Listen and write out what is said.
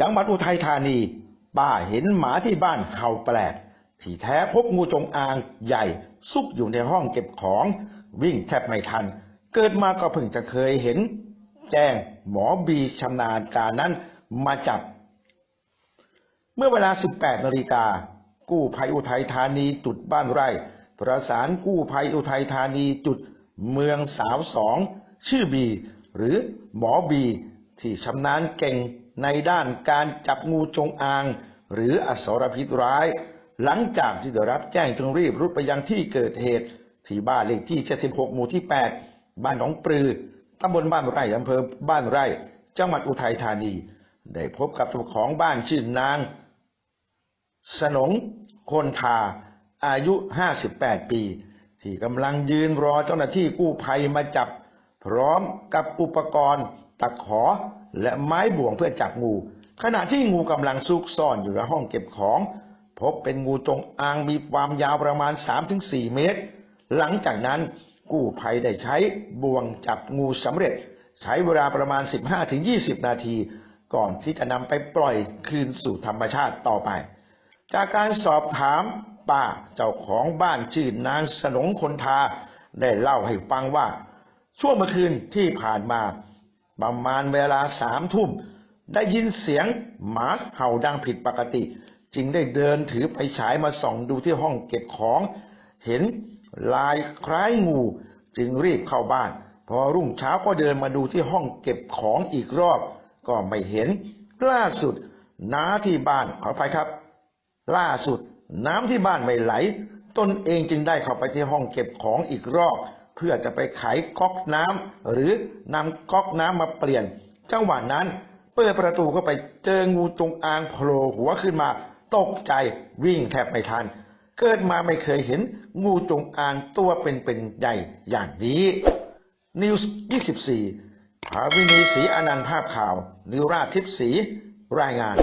จังหวัดอุทัยธานี ป้าเห็นหมาที่บ้านเห่าแปลก ที่แท้พบงูจงอางใหญ่ ซุกอยู่ในห้องเก็บของ วิ่งแทบไม่ทัน เกิดมาก็เพิ่งจะเคยเห็น แจ้งหมอบีชำนาญการนั้นมาจับ เมื่อเวลา 18นาฬิกากู้ภัยอุทัยธานีจุดบ้านไร่ ประสานกู้ภัยอุทัยธานีจุดเมืองสาวสอง ชื่อบี หรือหมอบี ที่ชำนาญเก่ง ในด้านการจับงูจงอาง หรืออสรพิษร้าย หลังจากที่ได้รับแจ้งจึงรีบรุดไปยังที่เกิดเหตุ ที่บ้านเลขที่ 76 หมู่ที่ 8 บ้านหนองปลือตำบลบ้านไร่อำเภอบ้านไร่ จังหวัดอุทัยธานี ได้พบกับเจ้าของบ้านชื่อนาง สนงคนทา อายุ 58 ปี ที่กำลังยืนรอเจ้าหน้าที่กู้ภัยมาจับ พร้อมกับอุปกรณ์ตะขอ และไม้บ่วงเพื่อจับงู ขณะที่งูกำลังซุกซ่อนอยู่ในห้องเก็บของ พบเป็นงูจงอางมีความยาวประมาณ 3-4 เมตร หลังจากนั้นกู้ภัยได้ใช้บ่วงจับงูสำเร็จ ใช้เวลาประมาณ 15-20 นาที ก่อนที่จะนำไปปล่อยคืนสู่ธรรมชาติต่อไป จากการสอบถามป้าเจ้าของบ้านชื่อนางสนงคนทา ได้เล่าให้ฟังว่า ช่วงเมื่อคืนที่ผ่านมา ประมาณเวลาสามทุ่ม ได้ยินเสียงหมาเห่าดังผิดปกติ จึงได้เดินถือไฟฉายมาส่องดูที่ห้องเก็บของ เห็นลายคล้ายงู จึงรีบเข้าบ้าน พอรุ่งเช้าก็เดินมาดูที่ห้องเก็บของอีกรอบ ก็ไม่เห็น ล่าสุด น้าที่บ้านขออภัยครับ ล่าสุด น้ำที่บ้านไม่ไหล ตนเองจึงได้เข้าไปที่ห้องเก็บของอีกรอบ เพื่อจะไปไขก๊อกน้ำหรือนำก๊อกน้ำมาเปลี่ยน จังหวะนั้นเปิดประตูเข้าไปเจองูจงอางโผล่หัวขึ้นมา ตกใจวิ่งแทบไม่ทัน เกิดมาไม่เคยเห็นงูจงอางตัวเป็นๆใหญ่อย่างนี้นิวส์24ภาวินีศรีอนันต์ภาพข่าว นิวราชทิพย์ศรีรายงาน